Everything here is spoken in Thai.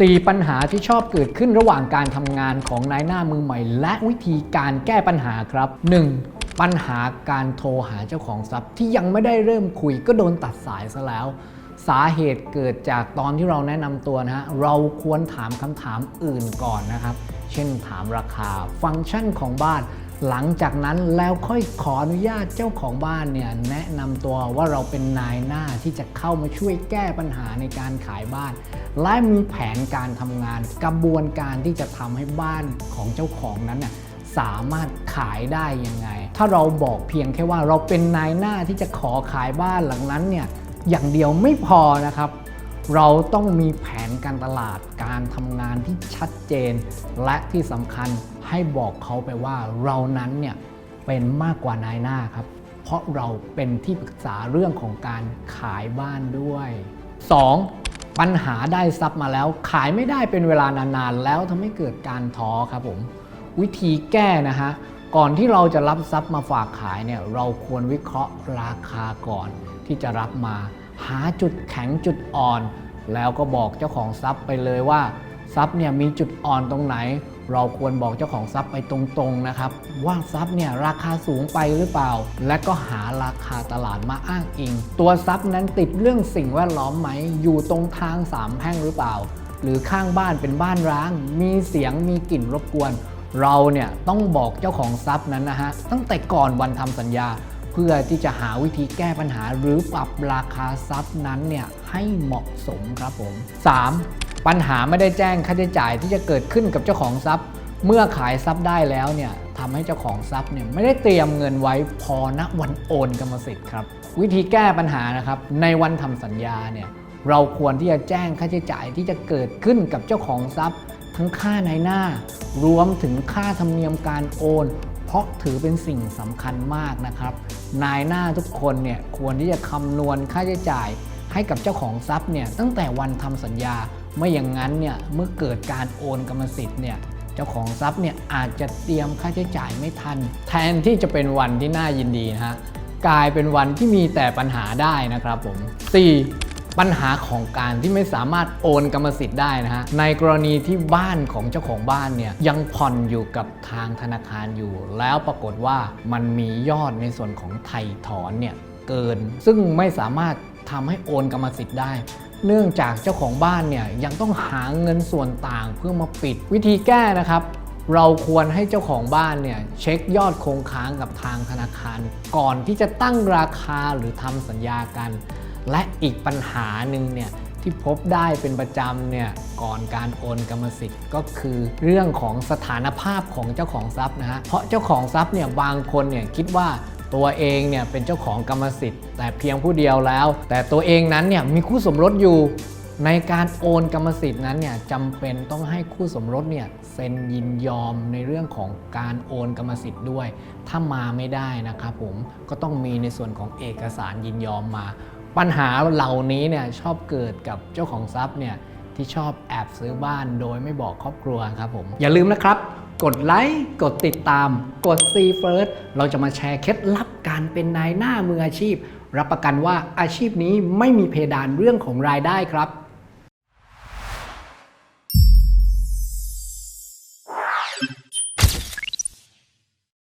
4 ปัญหาที่ชอบเกิดขึ้นระหว่างการทำงานของนายหน้ามือใหม่ และวิธีการแก้ปัญหาครับ 1. ปัญหาการโทรหาเจ้าของทรัพย์ ที่ยังไม่ได้เริ่มคุยก็โดนตัดสายซะแล้ว สาเหตุเกิดจากตอนที่เราแนะนำตัวนะฮะเราควรถามคำถามอื่นก่อนนะครับ เช่นถามราคาฟังก์ชันของบ้าน หลังจากนั้นแล้วค่อยขออนุญาตเจ้าของบ้านเนี่ยแนะนำตัวว่าเราเป็นนายหน้าที่จะเข้ามาช่วยแก้ปัญหาในการขายบ้าน และมีแผนการทำงาน กระบวนการที่จะทำให้บ้านของเจ้าของนั้นน่ะสามารถขายได้ยังไง ถ้าเราบอกเพียงแค่ว่าเราเป็นนายหน้าที่จะขอขายบ้านหลังนั้นเนี่ยอย่างเดียวไม่พอนะครับ เราต้องมีแผนการตลาดการทำงานที่ชัดเจน และที่สำคัญให้บอกเขาไปว่าเรานั้นเนี่ยเป็นมากกว่านายหน้าครับ เพราะเราเป็นที่ปรึกษาเรื่องของการขายบ้านด้วย 2. ปัญหาได้ทรัพย์มาแล้ว ขายไม่ได้เป็นเวลานานๆ แล้วทำให้เกิดการท้อครับผม วิธีแก้นะฮะก่อนที่เราจะรับทรัพย์มาฝากขายเนี่ยเราควรวิเคราะห์ราคาก่อนที่จะรับมา หาจุดแข็งจุดอ่อน แล้วก็บอกเจ้าของทรัพย์ไปเลยว่าทรัพย์เนี่ยมีจุดอ่อนตรงไหน เราควรบอกเจ้าของทรัพย์ไปตรงๆนะครับ ว่าทรัพย์เนี่ยราคาสูงไปหรือเปล่า และก็หาราคาตลาดมาอ้างอิง ตัวทรัพย์นั้นติดเรื่องสิ่งแวดล้อมไหมอยู่ตรงทางสามแพร่งหรือเปล่า หรือข้างบ้านเป็นบ้านร้าง มีเสียงมีกลิ่นรบกวน เราเนี่ยต้องบอกเจ้าของทรัพย์นั้นนะฮะตั้งแต่ก่อนวันทำสัญญา เพื่อที่จะหาวิธีแก้ปัญหาหรือปรับราคาทรัพย์นั้นเนี่ยให้เหมาะสมครับผม 3. ปัญหาไม่ได้แจ้งค่าใช้จ่ายที่จะเกิดขึ้นกับเจ้าของทรัพย์ เมื่อขายทรัพย์ได้แล้วเนี่ยทำให้เจ้าของทรัพย์เนี่ยไม่ได้เตรียมเงินไว้พอณวันโอนกรรมสิทธิ์ครับ วิธีแก้ปัญหานะครับในวันทำสัญญาเนี่ยเราควรที่จะแจ้งค่าใช้จ่ายที่จะเกิดขึ้นกับเจ้าของทรัพย์ ทั้งค่าในหน้ารวมถึงค่าธรรมเนียมการโอน เพราะถือเป็นสิ่งสำคัญมากนะครับ นายหน้าทุกคนเนี่ยควรที่จะคำนวณค่าใช้จ่าย ให้กับเจ้าของทรัพย์เนี่ยตั้งแต่วันทำสัญญาไม่อย่างนั้นเนี่ยเมื่อเกิดการโอนกรรมสิทธิ์เนี่ยเจ้าของทรัพย์เนี่ยอาจจะเตรียมค่าใช้จ่ายไม่ทัน แทนที่จะเป็นวันที่น่ายินดีนะฮะกลายเป็นวันที่มีแต่ปัญหาได้นะครับผม 4. ปัญหาของการที่ไม่สามารถโอนกรรมสิทธิ์ได้นะฮะในกรณีที่บ้านของเจ้าของบ้านเนี่ยยังผ่อนอยู่กับทางธนาคารอยู่ แล้วปรากฏว่ามันมียอดในส่วนของไถ่ถอนเนี่ยเกิน ซึ่งไม่สามารถทำให้โอนกรรมสิทธิ์ได้เนื่องจากเจ้าของบ้านเนี่ยยังต้องหาเงินส่วนต่างเพื่อมาปิดวิธีแก้นะครับ เราควรให้เจ้าของบ้านเนี่ยเช็คยอดคงค้างกับทางธนาคาร ก่อนที่จะตั้งราคาหรือทำสัญญากัน และอีกปัญหาหนึ่งเนี่ยที่พบได้เป็นประจำเนี่ยก่อนการโอนกรรมสิทธิ์ก็คือเรื่องของสถานภาพของเจ้าของทรัพย์นะฮะเพราะเจ้าของทรัพย์เนี่ยบางคนเนี่ยคิดว่าตัวเองเนี่ยเป็นเจ้าของกรรมสิทธิ์ แต่เพียงผู้เดียวแล้ว แต่ตัวเองนั้นเนี่ยมีคู่สมรสอยู่ ในการโอนกรรมสิทธิ์นั้นเนี่ยจำเป็นต้องให้คู่สมรสเนี่ยเซ็นยินยอมในเรื่องของการโอนกรรมสิทธิ์ด้วย ถ้ามาไม่ได้นะครับผมก็ต้องมีในส่วนของเอกสารยินยอมมา ปัญหาเหล่านี้เนี่ยชอบเกิดกับเจ้าของทรัพย์เนี่ยที่ชอบแอบซื้อบ้านโดยไม่บอกครอบครัวครับผม อย่าลืมนะครับ กดไลค์กดติดตาม กด See First เราจะมาแชร์เคล็ดลับการเป็นนายหน้ามืออาชีพ รับประกันว่าอาชีพนี้ไม่มีเพดานเรื่องของรายได้ครับ